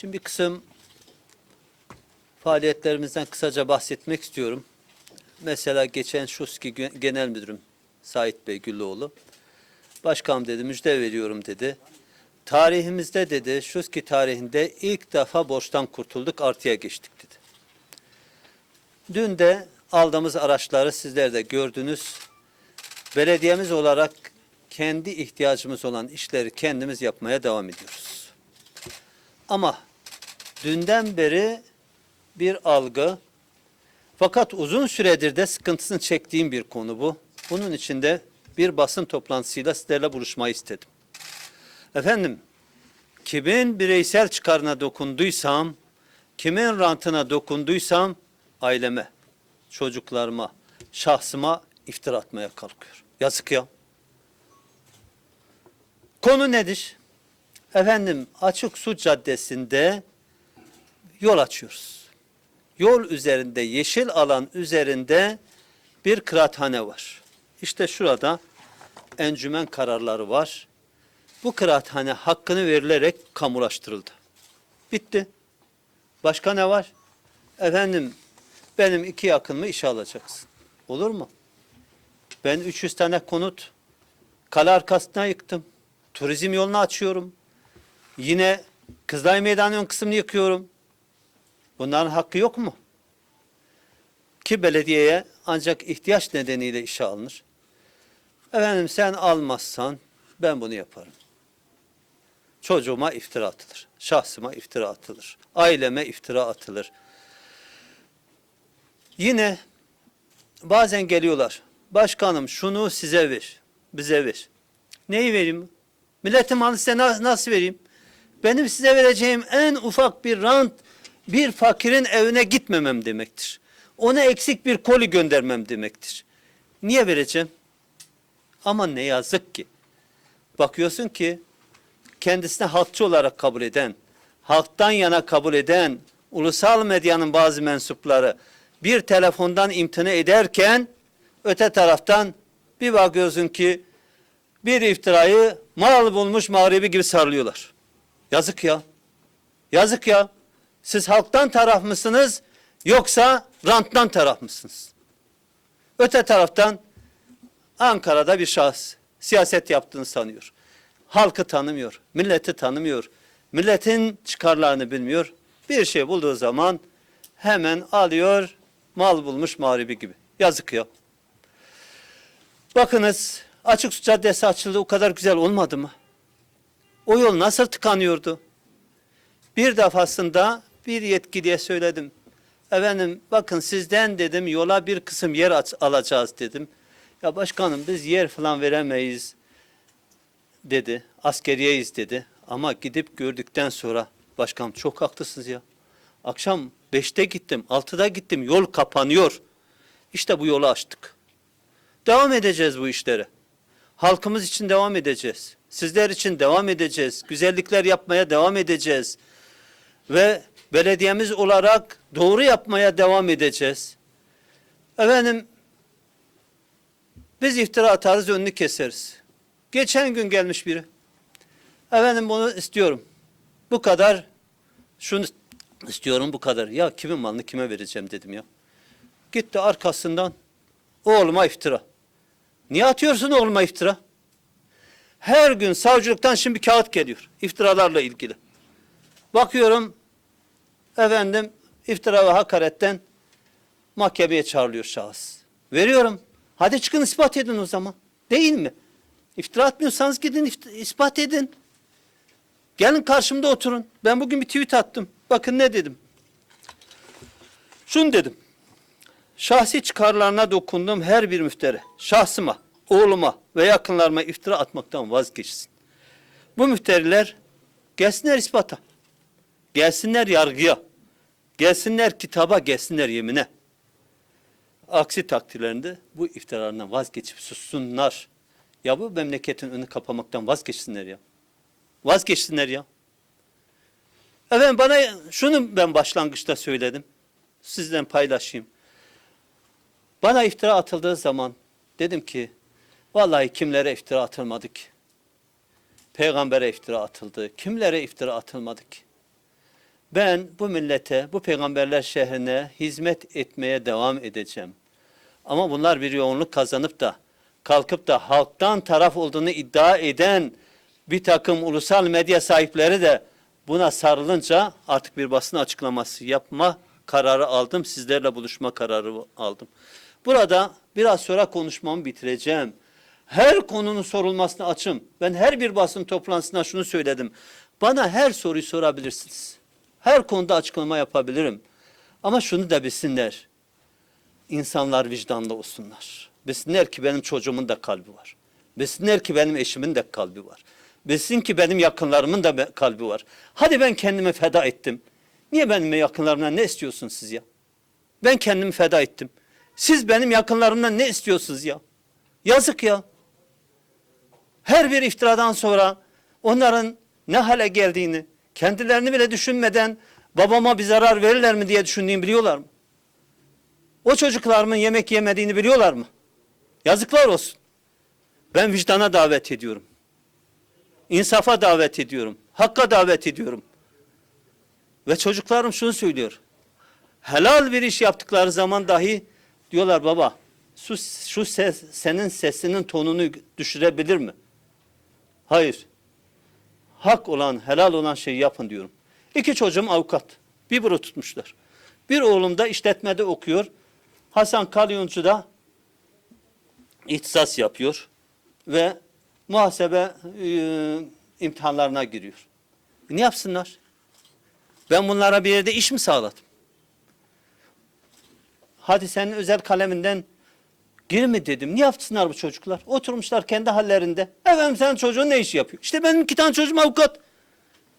Şimdi bir kısım faaliyetlerimizden kısaca bahsetmek istiyorum. Mesela geçen Şuski Genel Müdürüm Sait Bey Güllüoğlu, Başkanım dedi, müjde veriyorum dedi. Tarihimizde dedi, Şuski tarihinde ilk defa borçtan kurtulduk, artıya geçtik dedi. Dün de aldığımız araçları sizler de gördünüz. Belediyemiz olarak kendi ihtiyacımız olan işleri kendimiz yapmaya devam ediyoruz. Ama dünden beri bir algı fakat uzun süredir de sıkıntısını çektiğim bir konu bu. Bunun için de bir basın toplantısıyla sizlerle buluşmayı istedim. Efendim, kimin bireysel çıkarına dokunduysam, kimin rantına dokunduysam aileme, çocuklarıma, şahsıma iftira atmaya kalkıyor. Yazık ya. Konu nedir? Efendim açık su caddesinde yol açıyoruz. Yol üzerinde, yeşil alan üzerinde bir kıraathane var. İşte şurada encümen kararları var. Bu kıraathane hakkını verilerek kamulaştırıldı. Bitti. Başka ne var? Efendim benim iki yakınımı işe alacaksın. Olur mu? Ben 300 tane konut kale arkasına yıktım. Turizm yolunu açıyorum. Yine Kızılay Meydanı ön kısmını yıkıyorum. Bunların hakkı yok mu? Ki belediyeye ancak ihtiyaç nedeniyle işe alınır. Efendim sen almazsan ben bunu yaparım. Çocuğuma iftira atılır. Şahsıma iftira atılır. Aileme iftira atılır. Yine bazen geliyorlar. Başkanım şunu size ver. Bize ver. Neyi vereyim? Milletin malı size na- nasıl vereyim? Benim size vereceğim en ufak bir rant bir fakirin evine gitmemem demektir. Ona eksik bir koli göndermem demektir. Niye vereceğim? Ama ne yazık ki. Bakıyorsun ki kendisine halkçı olarak kabul eden, halktan yana kabul eden ulusal medyanın bazı mensupları bir telefondan imtina ederken öte taraftan bir bakıyorsun ki bir iftirayı mal bulmuş mağribi gibi sarılıyorlar. Yazık ya. Yazık ya. Siz halktan taraf mısınız yoksa ranttan taraf mısınız? Öte taraftan Ankara'da bir şahıs siyaset yaptığını sanıyor. Halkı tanımıyor, milleti tanımıyor. Milletin çıkarlarını bilmiyor. Bir şey bulduğu zaman hemen alıyor, mal bulmuş mağribi gibi. Yazık ya. Bakınız açık su caddesi açıldı o kadar güzel olmadı mı? O yol nasıl tıkanıyordu? Bir defasında bir yetkiliye söyledim. Efendim bakın sizden dedim yola bir kısım yer alacağız dedim. Ya başkanım biz yer falan veremeyiz dedi. Askeriyeyiz dedi. Ama gidip gördükten sonra başkanım çok haklısınız ya. Akşam beşte gittim, altıda gittim yol kapanıyor. İşte bu yolu açtık. Devam edeceğiz bu işlere. Halkımız için devam edeceğiz. Sizler için devam edeceğiz. Güzellikler yapmaya devam edeceğiz. Ve belediyemiz olarak doğru yapmaya devam edeceğiz. Efendim biz iftira atarız önünü keseriz. Geçen gün gelmiş biri. Efendim bunu istiyorum. Bu kadar şunu istiyorum bu kadar. Ya kimin malını kime vereceğim dedim ya. Gitti arkasından oğluma iftira. Niye atıyorsun oğluma iftira? Her gün savcılıktan şimdi kağıt geliyor iftiralarla ilgili. Bakıyorum efendim iftira ve hakaretten mahkemeye çağrılıyor şahıs. Veriyorum. Hadi çıkın ispat edin o zaman. Değil mi? İftira atmıyorsanız gidin ispat edin. Gelin karşımda oturun. Ben bugün bir tweet attım. Bakın ne dedim. Şunu dedim. Şahsi çıkarlarına dokunduğum her bir müfteri, şahsıma, oğluma ve yakınlarıma iftira atmaktan vazgeçsin. Bu müfteriler gelsinler ispata, gelsinler yargıya, gelsinler kitaba, gelsinler yemine. Aksi takdirlerinde bu iftiralarından vazgeçip sussunlar. Ya bu memleketin önünü kapamaktan vazgeçsinler ya. Vazgeçsinler ya. Efendim bana şunu ben başlangıçta söyledim. Sizden paylaşayım. Bana iftira atıldığı zaman dedim ki vallahi kimlere iftira atılmadı ki? Peygambere iftira atıldı. Kimlere iftira atılmadı ki? Ben bu millete, bu peygamberler şehrine hizmet etmeye devam edeceğim. Ama bunlar bir yoğunluk kazanıp da kalkıp da halktan taraf olduğunu iddia eden bir takım ulusal medya sahipleri de buna sarılınca artık bir basın açıklaması yapma kararı aldım. Sizlerle buluşma kararı aldım. Burada biraz sonra konuşmamı bitireceğim. Her konunun sorulmasına açım. Ben her bir basın toplantısında şunu söyledim. Bana her soruyu sorabilirsiniz. Her konuda açıklama yapabilirim. Ama şunu da bilsinler. İnsanlar vicdanlı olsunlar. Bilsinler ki benim çocuğumun da kalbi var. Bilsinler ki benim eşimin de kalbi var. Bilsin ki benim yakınlarımın da kalbi var. Hadi ben kendimi feda ettim. Niye benim yakınlarımdan ne istiyorsunuz siz ya? Ben kendimi feda ettim. Siz benim yakınlarımdan ne istiyorsunuz ya? Yazık ya. Her bir iftiradan sonra onların ne hale geldiğini, kendilerini bile düşünmeden babama bir zarar verirler mi diye düşündüğünü biliyorlar mı? O çocuklarımın yemek yemediğini biliyorlar mı? Yazıklar olsun. Ben vicdana davet ediyorum. İnsafa davet ediyorum. Hakka davet ediyorum. Ve çocuklarım şunu söylüyor. Helal bir iş yaptıkları zaman dahi diyorlar baba şu, şu ses, senin sesinin tonunu düşürebilir mi? Hayır. Hak olan, helal olan şeyi yapın diyorum. İki çocuğum avukat. Bir büro tutmuşlar. Bir oğlum da işletmede okuyor. Hasan Kalyoncu da ihtisas yapıyor ve muhasebe e, imtihanlarına giriyor. Ne yapsınlar? Ben bunlara bir yerde iş mi sağladım? Hadi senin özel kaleminden girme dedim. Ne yapsınlar bu çocuklar? Oturmuşlar kendi hallerinde. Efendim senin çocuğun ne iş yapıyor? İşte benim iki tane çocuğum avukat.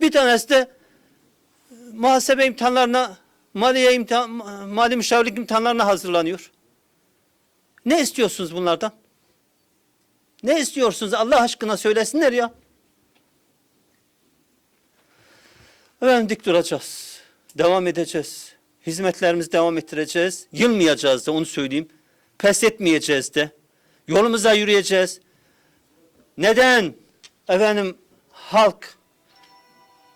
Bir tanesi de e, muhasebe imtihanlarına, maliye imtihan, mali müşavirlik imtihanlarına hazırlanıyor. Ne istiyorsunuz bunlardan? Ne istiyorsunuz Allah aşkına söylesinler ya. Efendim dik duracağız. Devam edeceğiz. Hizmetlerimizi devam ettireceğiz. Yılmayacağız da onu söyleyeyim. Pes etmeyeceğiz de. Yolumuza yürüyeceğiz. Neden? Efendim halk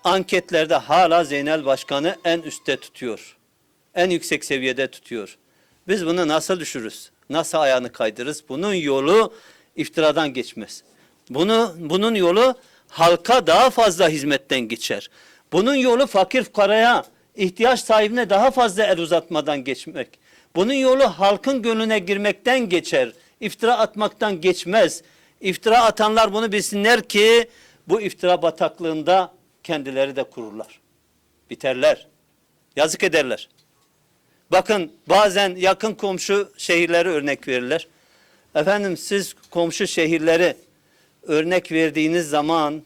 anketlerde hala Zeynel Başkan'ı en üstte tutuyor. En yüksek seviyede tutuyor. Biz bunu nasıl düşürürüz? Nasıl ayağını kaydırırız? Bunun yolu iftiradan geçmez. Bunu, bunun yolu halka daha fazla hizmetten geçer. Bunun yolu fakir fukaraya, ihtiyaç sahibine daha fazla el uzatmadan geçmek. Bunun yolu halkın gönlüne girmekten geçer. İftira atmaktan geçmez. İftira atanlar bunu bilsinler ki bu iftira bataklığında kendileri de kururlar. Biterler. Yazık ederler. Bakın bazen yakın komşu şehirleri örnek verirler. Efendim siz komşu şehirleri örnek verdiğiniz zaman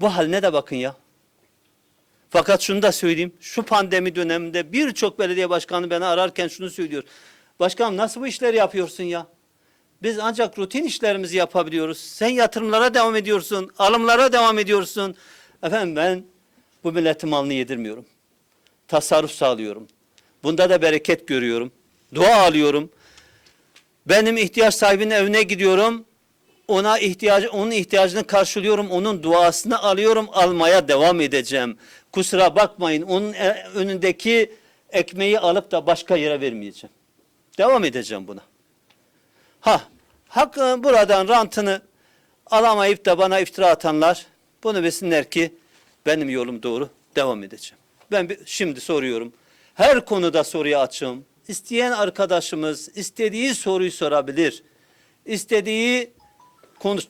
bu haline de bakın ya. Fakat şunu da söyleyeyim. Şu pandemi döneminde birçok belediye başkanı beni ararken şunu söylüyor. Başkanım nasıl bu işleri yapıyorsun ya? Biz ancak rutin işlerimizi yapabiliyoruz. Sen yatırımlara devam ediyorsun, alımlara devam ediyorsun. Efendim ben bu milletin malını yedirmiyorum. Tasarruf sağlıyorum. Bunda da bereket görüyorum. Dua alıyorum. Benim ihtiyaç sahibinin evine gidiyorum. Ona ihtiyacı, onun ihtiyacını karşılıyorum. Onun duasını alıyorum. Almaya devam edeceğim. Kusura bakmayın. Onun e- önündeki ekmeği alıp da başka yere vermeyeceğim. Devam edeceğim buna. Ha, hak e, buradan rantını alamayıp da bana iftira atanlar bunu bilsinler ki benim yolum doğru. Devam edeceğim. Ben şimdi soruyorum. Her konuda soruya açığım. İsteyen arkadaşımız istediği soruyu sorabilir. İstediği konuş,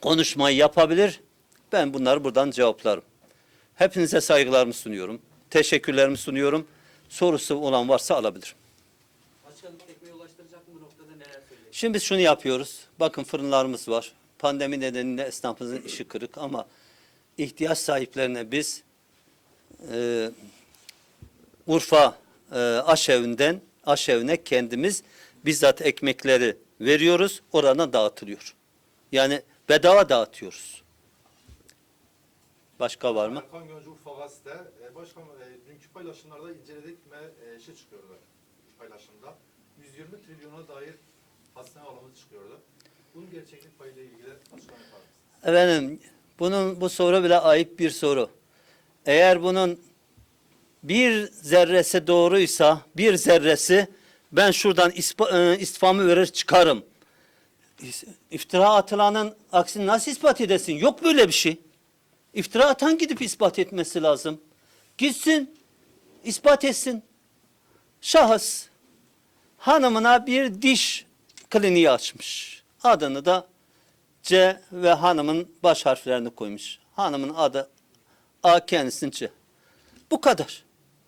konuşmayı yapabilir. Ben bunları buradan cevaplarım. Hepinize saygılarımı sunuyorum. Teşekkürlerimi sunuyorum. Sorusu olan varsa alabilir. Başkanım ekmeği ulaştıracak mı bu noktada neler söyleyecek? Şimdi biz şunu yapıyoruz. Bakın fırınlarımız var. Pandemi nedeniyle esnafımızın işi kırık ama ihtiyaç sahiplerine biz e, Urfa e, aşevinden aşevine kendimiz bizzat ekmekleri veriyoruz. Oradan dağıtılıyor. Yani bedava dağıtıyoruz. Başka var mı? Erkan Göncu Urfa Gazete. E, başkanım e, dünkü paylaşımlarda inceledik ve e, şey çıkıyordu paylaşımda. 120 trilyona dair hastane alımı çıkıyordu. Bunun gerçeklik payıyla ilgili açıklama yapar mısınız? Efendim bunun bu soru bile ayıp bir soru. Eğer bunun bir zerresi doğruysa bir zerresi ben şuradan e, istifamı verir çıkarım. İftira atılanın aksini nasıl ispat edesin? Yok böyle bir şey. İftira atan gidip ispat etmesi lazım. Gitsin, ispat etsin. Şahıs hanımına bir diş kliniği açmış. Adını da C ve hanımın baş harflerini koymuş. Hanımın adı A kendisinin C. Bu kadar.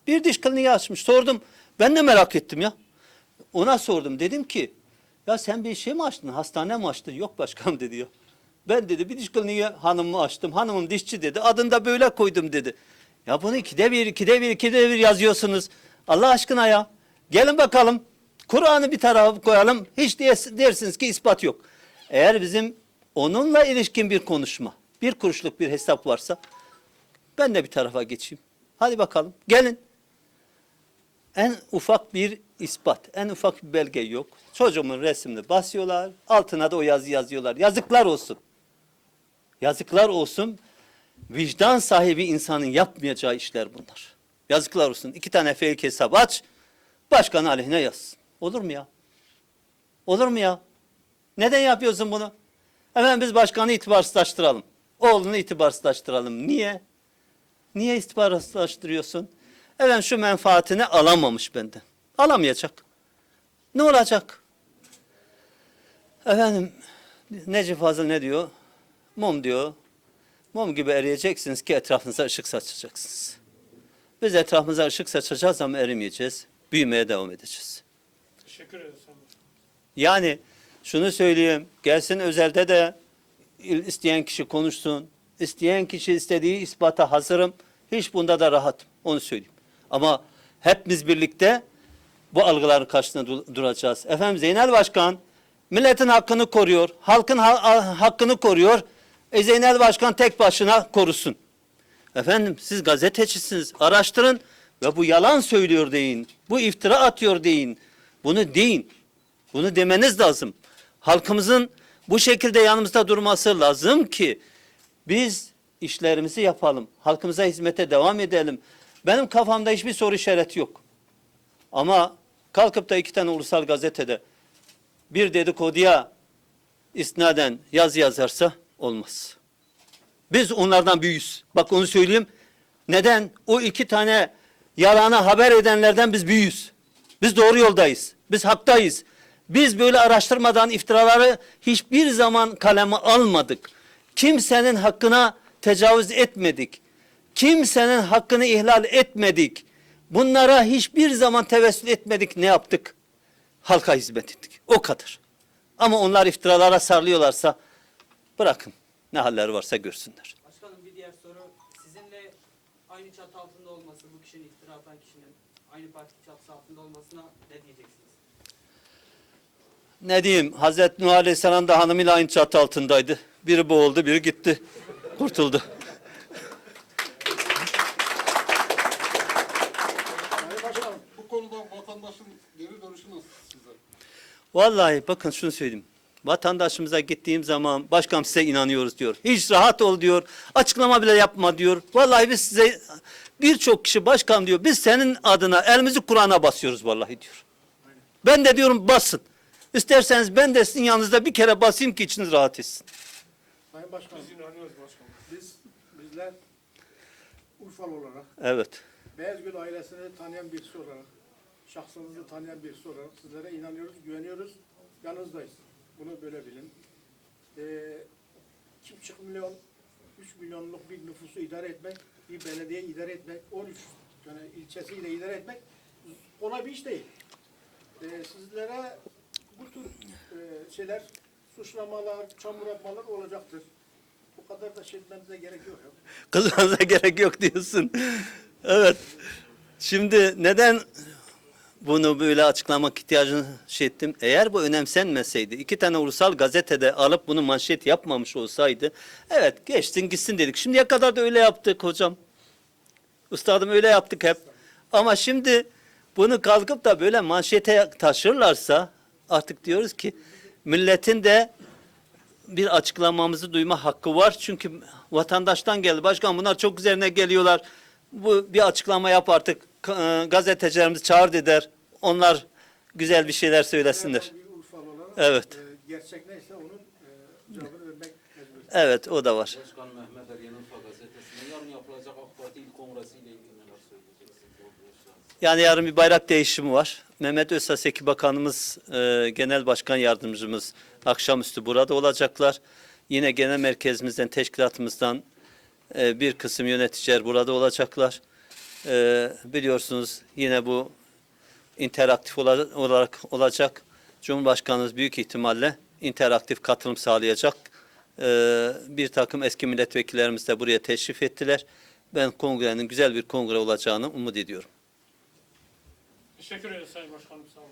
Bir diş kliniği açmış. Sordum. Ben de merak ettim ya. Ona sordum. Dedim ki ya sen bir şey mi açtın? Hastane mi açtın? Yok başkanım dedi ya. Ben dedi bir diş kliniği hanımımı açtım. Hanımım dişçi dedi. Adını da böyle koydum dedi. Ya bunu ikide bir, ikide bir, ikide bir yazıyorsunuz. Allah aşkına ya. Gelin bakalım. Kur'an'ı bir tarafa koyalım. Hiç dersiniz ki ispat yok. Eğer bizim onunla ilişkin bir konuşma, bir kuruşluk bir hesap varsa ben de bir tarafa geçeyim. Hadi bakalım. Gelin. En ufak bir ispat, en ufak bir belge yok. Çocuğumun resmini basıyorlar, altına da o yazı yazıyorlar. Yazıklar olsun. Yazıklar olsun. Vicdan sahibi insanın yapmayacağı işler bunlar. Yazıklar olsun. İki tane fake hesap aç, başkan aleyhine yaz. Olur mu ya? Olur mu ya? Neden yapıyorsun bunu? Hemen biz başkanı itibarsızlaştıralım. Oğlunu itibarsızlaştıralım. Niye? Niye itibarsızlaştırıyorsun? Efendim şu menfaatini alamamış benden. Alamayacak. Ne olacak? Efendim Necip Fazıl ne diyor? Mum diyor. Mum gibi eriyeceksiniz ki etrafınıza ışık saçacaksınız. Biz etrafımıza ışık saçacağız ama erimeyeceğiz. Büyümeye devam edeceğiz. Teşekkür ederiz. Yani şunu söyleyeyim. Gelsin özelde de isteyen kişi konuşsun. İsteyen kişi istediği ispata hazırım. Hiç bunda da rahatım. Onu söyleyeyim. Ama hepimiz birlikte bu algıların karşısında du- duracağız. Efendim Zeynel Başkan milletin hakkını koruyor. Halkın ha- hakkını koruyor. E Zeynel Başkan tek başına korusun. Efendim siz gazetecisiniz. Araştırın ve bu yalan söylüyor deyin. Bu iftira atıyor deyin. Bunu deyin. Bunu demeniz lazım. Halkımızın bu şekilde yanımızda durması lazım ki biz işlerimizi yapalım. Halkımıza hizmete devam edelim. Benim kafamda hiçbir soru işareti yok. Ama kalkıp da iki tane ulusal gazetede bir dedikoduya isnaden yaz yazarsa olmaz. Biz onlardan büyüğüz. Bak onu söyleyeyim. Neden? O iki tane yalana haber edenlerden biz büyüğüz. Biz doğru yoldayız. Biz haktayız. Biz böyle araştırmadan iftiraları hiçbir zaman kaleme almadık. Kimsenin hakkına tecavüz etmedik. Kimsenin hakkını ihlal etmedik. Bunlara hiçbir zaman tevessül etmedik. Ne yaptık? Halka hizmet ettik. O kadar. Ama onlar iftiralara sarılıyorlarsa bırakın. Ne halleri varsa görsünler. Başkanım bir diğer soru. Sizinle aynı çatı altında olması, bu kişinin iftira atan kişinin aynı parti çatısı altında olmasına ne diyeceksiniz? Ne diyeyim? Hazreti Nuh Aleyhisselam da hanımıyla aynı çatı altındaydı. Biri boğuldu, biri gitti. Kurtuldu. Sayın Başkanım, bu konuda vatandaşın geri dönüşü nasıl size? Vallahi bakın şunu söyleyeyim. Vatandaşımıza gittiğim zaman başkanım size inanıyoruz diyor. Hiç rahat ol diyor. Açıklama bile yapma diyor. Vallahi biz size birçok kişi başkan diyor. Biz senin adına elimizi Kur'an'a basıyoruz vallahi diyor. Ben de diyorum basın. İsterseniz ben de sizin yanınızda bir kere basayım ki içiniz rahat etsin. Sayın Başkanım, Biz inanıyoruz başkanım. biz, bizler Urfalı olarak, Evet. Beyazgül ailesini tanıyan birisi olarak, şahsınızı tanıyan birisi olarak sizlere inanıyoruz, güveniyoruz, yanınızdayız. Bunu böyle bilin. Ee, 2,5 milyon, 3 milyonluk bir nüfusu idare etmek, bir belediye idare etmek, 13 yani ilçesiyle idare etmek kolay bir iş değil. Ee, sizlere bu tür e, şeyler, suçlamalar, çamur atmalar olacaktır. Bu kadar da şey gerek yok. Kızmanıza gerek yok diyorsun. Evet. Şimdi neden bunu böyle açıklamak ihtiyacını şey ettim? Eğer bu önemsenmeseydi, iki tane ulusal gazetede alıp bunu manşet yapmamış olsaydı, evet geçsin gitsin dedik. Şimdiye kadar da öyle yaptık hocam. Üstadım öyle yaptık hep. Ama şimdi bunu kalkıp da böyle manşete taşırlarsa artık diyoruz ki milletin de bir açıklamamızı duyma hakkı var. Çünkü vatandaştan geldi. Başkan bunlar çok üzerine geliyorlar. Bu bir açıklama yap artık. E, Gazetecilerimizi çağır der. Onlar güzel bir şeyler söylesinler. Evet. e, gerçek neyse onun e, cevabını vermek mecbur. Evet o da var. Başkan Mehmet Er Yanılfa gazetesinde yarın yapılacak AK Parti İl Kongresi ile ilgili neler söyleyeceksiniz? Yani yarın bir bayrak değişimi var. Mehmet Özsaseki Bakanımız, e, Genel Başkan Yardımcımız akşamüstü burada olacaklar. Yine genel merkezimizden, teşkilatımızdan e, bir kısım yöneticiler burada olacaklar. E, biliyorsunuz yine bu interaktif ola- olarak olacak. Cumhurbaşkanımız büyük ihtimalle interaktif katılım sağlayacak. E, bir takım eski milletvekillerimiz de buraya teşrif ettiler. Ben kongrenin güzel bir kongre olacağını umut ediyorum. Teşekkür ederiz Sayın Başkanım. Sağ olun.